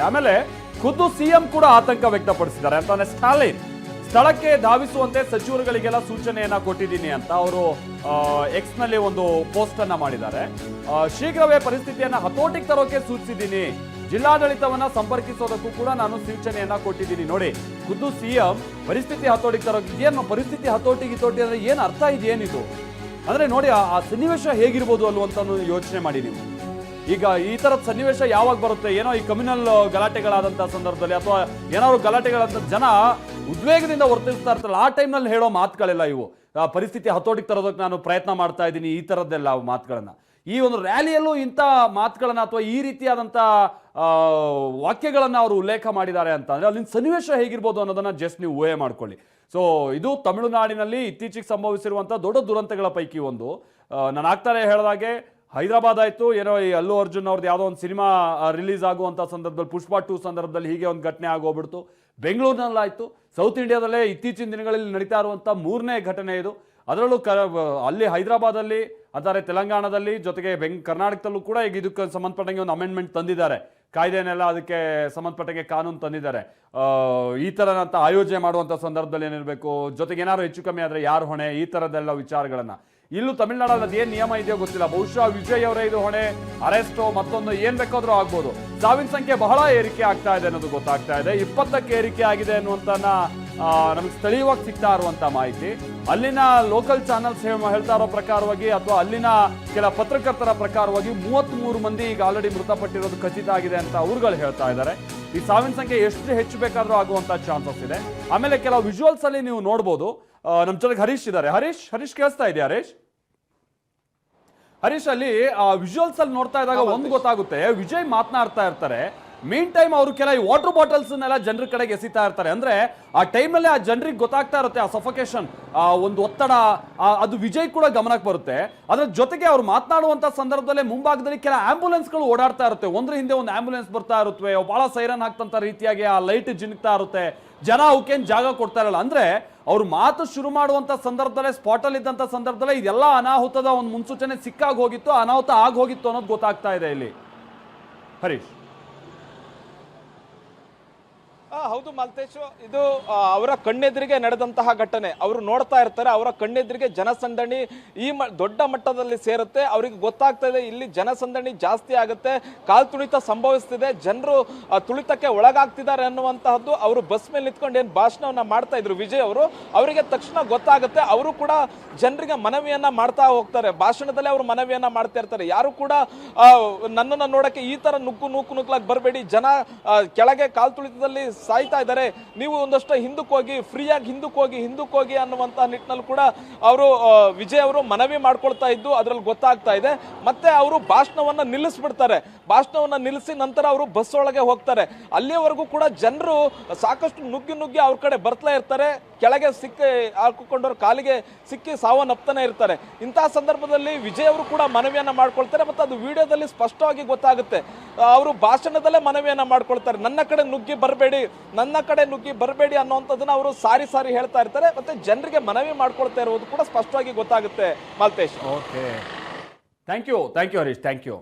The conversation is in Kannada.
ಆಮೇಲೆ ಖುದ್ದು ಸಿಎಂ ಕೂಡ ಆತಂಕ ವ್ಯಕ್ತಪಡಿಸಿದ್ದಾರೆ ಅಂತಾನೆ ಸ್ಟಾಲಿನ್. ಸ್ಥಳಕ್ಕೆ ಧಾವಿಸುವಂತೆ ಸಚಿವರುಗಳಿಗೆಲ್ಲ ಸೂಚನೆಯನ್ನ ಕೊಟ್ಟಿದ್ದೀನಿ ಅಂತ ಅವರು ಎಕ್ಸ್ನಲ್ಲಿ ಒಂದು ಪೋಸ್ಟ್ ಅನ್ನ ಮಾಡಿದ್ದಾರೆ. ಶೀಘ್ರವೇ ಪರಿಸ್ಥಿತಿಯನ್ನ ಹತೋಟಿಗೆ ತರೋಕೆ ಸೂಚಿಸಿದ್ದೀನಿ. ಜಿಲ್ಲಾಡಳಿತವನ್ನ ಸಂಪರ್ಕಿಸೋದಕ್ಕೂ ಕೂಡ ನಾನು ಸೂಚನೆಯನ್ನ ಕೊಟ್ಟಿದ್ದೀನಿ. ನೋಡಿ, ಖುದ್ದು ಸಿಎಂ ಪರಿಸ್ಥಿತಿ ಹತೋಟಿಗೆ ತರೋಕೆ ಏನು ಪರಿಸ್ಥಿತಿ ಹತೋಟಿಗೆ ತೋಟಿ ಅಂದ್ರೆ ಏನು ಅರ್ಥ ಇದೆಯೇನಿದು ಅಂದ್ರೆ ನೋಡಿ, ಆ ಸನ್ನಿವೇಶ ಹೇಗಿರ್ಬೋದು ಅಲ್ವಂತ ಯೋಚನೆ ಮಾಡಿ ನೀವು. ಈಗ ಈ ತರದ ಸನ್ನಿವೇಶ ಯಾವಾಗ ಬರುತ್ತೆ? ಏನೋ ಈ ಕಮ್ಯುನಲ್ ಗಲಾಟೆಗಳಾದಂತ ಸಂದರ್ಭದಲ್ಲಿ ಅಥವಾ ಏನಾದ್ರು ಗಲಾಟೆಗಳಂತ ಜನ ಉದ್ವೇಗದಿಂದ ವರ್ತಿಸ್ತಾ ಇರ್ತಾರಲ್ಲ, ಆ ಟೈಮ್ನಲ್ಲಿ ಹೇಳೋ ಮಾತುಗಳೆಲ್ಲ ಇವು. ಪರಿಸ್ಥಿತಿ ಹತೋಟಿಗೆ ತರೋದಕ್ಕೆ ನಾನು ಪ್ರಯತ್ನ ಮಾಡ್ತಾ ಇದ್ದೀನಿ ಈ ಥರದ್ದೆಲ್ಲ ಮಾತುಗಳನ್ನ. ಈ ಒಂದು ರ್ಯಾಲಿಯಲ್ಲೂ ಇಂಥ ಮಾತುಗಳನ್ನ ಅಥವಾ ಈ ರೀತಿಯಾದಂಥ ವಾಕ್ಯಗಳನ್ನ ಅವರು ಉಲ್ಲೇಖ ಮಾಡಿದ್ದಾರೆ ಅಂತ ಅಂದ್ರೆ ಅಲ್ಲಿನ ಸನ್ನಿವೇಶ ಹೇಗಿರ್ಬೋದು ಅನ್ನೋದನ್ನ ಜಸ್ಟ್ ನೀವು ಊಹೆ ಮಾಡ್ಕೊಳ್ಳಿ. ಸೊ ಇದು ತಮಿಳುನಾಡಿನಲ್ಲಿ ಇತ್ತೀಚೆಗೆ ಸಂಭವಿಸಿರುವಂಥ ದೊಡ್ಡ ದುರಂತಗಳ ಪೈಕಿ ಒಂದು. ನಾನು ಆಗ್ತಾರೆ ಹೇಳಿದಾಗೆ ಹೈದರಾಬಾದ್ ಆಯ್ತು ಏನೋ ಈ ಅಲ್ಲು ಅರ್ಜುನ್ ಅವ್ರದ್ದು ಯಾವುದೋ ಒಂದು ಸಿನಿಮಾ ರಿಲೀಸ್ ಆಗುವಂಥ ಸಂದರ್ಭದಲ್ಲಿ ಪುಷ್ಪ ಟೂ ಸಂದರ್ಭದಲ್ಲಿ ಹೀಗೆ ಒಂದು ಘಟನೆ ಆಗೋಗ್ಬಿಡ್ತು. ಬೆಂಗಳೂರಿನಲ್ಲಾಯಿತು. ಸೌತ್ ಇಂಡಿಯಾದಲ್ಲೇ ಇತ್ತೀಚಿನ ದಿನಗಳಲ್ಲಿ ನಡೀತಾ ಇರುವಂಥ ಮೂರನೇ ಘಟನೆ ಇದು. ಅದರಲ್ಲೂ ಕ ಅಲ್ಲಿ ಹೈದರಾಬಾದಲ್ಲಿ ಅಂತಾರೆ ತೆಲಂಗಾಣದಲ್ಲಿ, ಜೊತೆಗೆ ಬೆಂಗ್, ಕರ್ನಾಟಕದಲ್ಲೂ ಕೂಡ ಈಗ ಇದಕ್ಕೆ ಸಂಬಂಧಪಟ್ಟಂಗೆ ಒಂದು ಅಮೆಂಡ್ಮೆಂಟ್ ತಂದಿದ್ದಾರೆ. ಕಾಯ್ದೆನೆಲ್ಲ ಅದಕ್ಕೆ ಸಂಬಂಧಪಟ್ಟಂಗೆ ಕಾನೂನು ತಂದಿದ್ದಾರೆ. ಈ ಥರನಂತ ಆಯೋಜನೆ ಮಾಡುವಂಥ ಸಂದರ್ಭದಲ್ಲಿ ಏನಿರಬೇಕು, ಜೊತೆಗೆ ಏನಾದ್ರು ಹೆಚ್ಚು ಕಮ್ಮಿ ಆದರೆ ಯಾರು ಹೊಣೆ, ಈ ಥರದ್ದೆಲ್ಲ ವಿಚಾರಗಳನ್ನು. ಇಲ್ಲೂ ತಮಿಳ್ನಾಡಲ್ಲಿ ಅದೇನು ನಿಯಮ ಇದೆಯೋ ಗೊತ್ತಿಲ್ಲ. ಬಹುಶಃ ವಿಜಯ್ ಅವರೇ ಇದು ಹೊಣೆ, ಅರೆಸ್ಟೋ, ಮತ್ತೊಂದು ಏನ್ ಬೇಕಾದ್ರೂ ಆಗ್ಬೋದು. ಸಾವಿನ ಸಂಖ್ಯೆ ಬಹಳ ಏರಿಕೆ ಆಗ್ತಾ ಇದೆ ಅನ್ನೋದು ಗೊತ್ತಾಗ್ತಾ ಇದೆ. ಇಪ್ಪತ್ತಕ್ಕೆ ಏರಿಕೆ ಆಗಿದೆ ಅನ್ನುವಂತನ ನಮ್ಗೆ ಸ್ಥಳೀಯವಾಗಿ ಸಿಗ್ತಾ ಇರುವಂತ ಮಾಹಿತಿ. ಅಲ್ಲಿನ ಲೋಕಲ್ ಚಾನಲ್ಸ್ ಹೇಳ್ತಾ ಇರೋ ಪ್ರಕಾರವಾಗಿ ಅಥವಾ ಅಲ್ಲಿನ ಕೆಲ ಪತ್ರಕರ್ತರ ಪ್ರಕಾರವಾಗಿ ಮೂವತ್ತ್ ಮೂರು ಮಂದಿ ಈಗ ಆಲ್ರೆಡಿ ಮೃತಪಟ್ಟಿರೋದು ಖಚಿತ ಆಗಿದೆ ಅಂತ ಅವ್ರುಗಳು ಹೇಳ್ತಾ ಇದ್ದಾರೆ. ಈ ಸಾವಿನ ಸಂಖ್ಯೆ ಎಷ್ಟು ಹೆಚ್ಚು ಬೇಕಾದ್ರೂ ಆಗುವಂತ ಚಾನ್ಸಸ್ ಇದೆ. ಆಮೇಲೆ ಕೆಲವು ವಿಜುವಲ್ಸ್ ಅಲ್ಲಿ ನೀವು ನೋಡ್ಬೋದು. ಆ, ನಮ್ ಜೊತೆಗೆ ಹರೀಶ್ ಇದ್ದಾರೆ ಹರೀಶ್ ಹರೀಶ್ ಕೇಳಿಸ್ತಾ ಇದೆಯಾ ಹರೀಶ್? ಹರೀಶ್ ಅಲ್ಲಿ ವಿಜುವಲ್ಸ್ ಅಲ್ಲಿ ನೋಡ್ತಾ ಇದ್ದಾಗ ಒಂದು ಗೊತ್ತಾಗುತ್ತೆ. ವಿಜಯ್ ಮಾತನಾಡ್ತಾ ಇರ್ತಾರೆ. ಮೀನ್ ಟೈಮ್ ಅವರು ಕೆಲ ವಾಟರ್ ಬಾಟಲ್ಸ್ ನೆಲ್ಲ ಜನರ ಕಡೆಗೆ ಎಸಿತಾ ಇರ್ತಾರೆ. ಅಂದ್ರೆ ಆ ಟೈಮಲ್ಲಿ ಆ ಜನರಿಗೆ ಗೊತ್ತಾಗ್ತಾ ಇರುತ್ತೆ ಆ ಸಫೋಕೇಶನ್ ಆ ಒಂದು ಒತ್ತಡ ಅದು ವಿಜಯ್ ಕೂಡ ಗಮನಕ್ಕೆ ಬರುತ್ತೆ. ಅದ್ರ ಜೊತೆಗೆ ಅವ್ರು ಮಾತನಾಡುವಂತ ಸಂದರ್ಭದಲ್ಲಿ ಮುಂಭಾಗದಲ್ಲಿ ಕೆಲ ಆಂಬುಲೆನ್ಸ್ಗಳು ಓಡಾಡ್ತಾ ಇರುತ್ತೆ. ಒಂದ್ರ ಹಿಂದೆ ಒಂದು ಆಂಬುಲೆನ್ಸ್ ಬರ್ತಾ ಇರುತ್ತೆ. ಬಹಳ ಸೈರನ್ ಹಾಕ್ತಂತ ರೀತಿಯಾಗಿ ಆ ಲೈಟ್ ಜಿನುಗ್ತಾ ಇರುತ್ತೆ. ಜನ ಅವಕ್ಕೇನು ಜಾಗ ಕೊಡ್ತಾ ಇರಲ್ಲ. ಅಂದ್ರೆ ಅವ್ರು ಮಾತು ಶುರು ಮಾಡುವಂತ ಸಂದರ್ಭದಲ್ಲೇ ಸ್ಪಾಟ್ ಅಲ್ಲಿ ಇದ್ದಂತ ಸಂದರ್ಭದಲ್ಲೇ ಇದೆಲ್ಲ ಅನಾಹುತದ ಒಂದು ಮುನ್ಸೂಚನೆ ಸಿಕ್ಕಾಗ ಹೋಗಿತ್ತು, ಅನಾಹುತ ಆಗೋಗಿತ್ತು ಅನ್ನೋದು ಗೊತ್ತಾಗ್ತಾ ಇದೆ ಇಲ್ಲಿ. ಹರೀಶ್. ಹೌದು ಮಲ್ತೇಶ್. ಇದು ಅವರ ಕಣ್ಣೆದುರಿಗೆ ನಡೆದಂತಹ ಘಟನೆ. ಅವರು ನೋಡ್ತಾ ಇರ್ತಾರೆ, ಅವರ ಕಣ್ಣೆದುರಿಗೆ ಜನಸಂದಣಿ ಈ ದೊಡ್ಡ ಮಟ್ಟದಲ್ಲಿ ಸೇರುತ್ತೆ. ಅವರಿಗೆ ಗೊತ್ತಾಗ್ತಾ ಇದೆ, ಇಲ್ಲಿ ಜನಸಂದಣಿ ಜಾಸ್ತಿ ಆಗುತ್ತೆ, ಕಾಲ್ ತುಳಿತ ಸಂಭವಿಸ್ತಿದೆ, ಜನರು ತುಳಿತಕ್ಕೆ ಒಳಗಾಗ್ತಿದ್ದಾರೆ ಅನ್ನುವಂತಹದ್ದು ಅವರು ಬಸ್ ಮೇಲೆ ನಿಂತ್ಕೊಂಡು ಏನು ಭಾಷಣವನ್ನ ಮಾಡ್ತಾ ಇದ್ರು ವಿಜಯ್ ಅವರು, ಅವರಿಗೆ ತಕ್ಷಣ ಗೊತ್ತಾಗುತ್ತೆ, ಅವರು ಕೂಡ ಜನರಿಗೆ ಮನವಿಯನ್ನ ಮಾಡ್ತಾ ಹೋಗ್ತಾರೆ. ಭಾಷಣದಲ್ಲಿ ಅವರು ಮನವಿಯನ್ನ ಮಾಡ್ತಾ ಇರ್ತಾರೆ. ಯಾರು ಕೂಡ ನನ್ನನ್ನು ನೋಡಕ್ಕೆ ಈ ತರ ನುಗ್ಗು, ನೂಕು ನುಗ್ಲಾಕ್ ಬರಬೇಡಿ. ಜನ ಕೆಳಗೆ ಕಾಲ್ ತುಳಿತದಲ್ಲಿ ಸಾಯ್ತಾ ಇದ್ದಾರೆ. ನೀವು ಒಂದಷ್ಟು ಹಿಂದಕ್ಕೆ ಹೋಗಿ, ಫ್ರೀಯಾಗಿ ಹಿಂದಕ್ಕೆ ಹೋಗಿ ಹಿಂದಕ್ಕೆ ಹೋಗಿ ಅನ್ನುವಂತ ನಿಟ್ಟಿನಲ್ಲಿ ಕೂಡ ಅವರು ವಿಜಯ್ ಅವರು ಮನವಿ ಮಾಡ್ಕೊಳ್ತಾ ಇದ್ದು ಅದ್ರಲ್ಲಿ ಗೊತ್ತಾಗ್ತಾ ಇದೆ. ಮತ್ತೆ ಅವರು ಭಾಷಣವನ್ನ ನಿಲ್ಲಿಸ್ಬಿಡ್ತಾರೆ. ಭಾಷಣವನ್ನ ನಿಲ್ಲಿಸಿ ನಂತರ ಅವರು ಬಸ್ ಒಳಗೆ ಹೋಗ್ತಾರೆ. ಅಲ್ಲಿಯವರೆಗೂ ಕೂಡ ಜನರು ಸಾಕಷ್ಟು ನುಗ್ಗಿ ನುಗ್ಗಿ ಅವ್ರ ಕಡೆ ಬರ್ತಾ ಇರ್ತಾರೆ. ಕೆಳಗೆ ಸಿಕ್ಕಿ ಹಾಕಿಕೊಂಡವ್ರ ಕಾಲಿಗೆ ಸಿಕ್ಕಿ ಸಾವನ್ನಪ್ತಾನೆ ಇರ್ತಾರೆ. ಇಂತಹ ಸಂದರ್ಭದಲ್ಲಿ ವಿಜಯ್ ಅವರು ಕೂಡ ಮನವಿಯನ್ನ ಮಾಡ್ಕೊಳ್ತಾರೆ ಮತ್ತು ಅದು ವಿಡಿಯೋದಲ್ಲಿ ಸ್ಪಷ್ಟವಾಗಿ ಗೊತ್ತಾಗುತ್ತೆ. ಅವರು ಭಾಷಣದಲ್ಲೇ ಮನವಿಯನ್ನ ಮಾಡ್ಕೊಳ್ತಾರೆ. ನನ್ನ ಕಡೆ ನುಗ್ಗಿ ಬರಬೇಡಿ, ನನ್ನ ಕಡೆ ನುಗ್ಗಿ ಬರಬೇಡಿ ಅನ್ನುವಂಥದ್ದನ್ನ ಅವರು ಸಾರಿ ಸಾರಿ ಹೇಳ್ತಾ ಇರ್ತಾರೆ. ಮತ್ತೆ ಜನರಿಗೆ ಮನವಿ ಮಾಡ್ಕೊಳ್ತಾ ಇರುವುದು ಕೂಡ ಸ್ಪಷ್ಟವಾಗಿ ಗೊತ್ತಾಗುತ್ತೆ. Malthesh. Okay. Thank you. Thank you Harish. Thank you.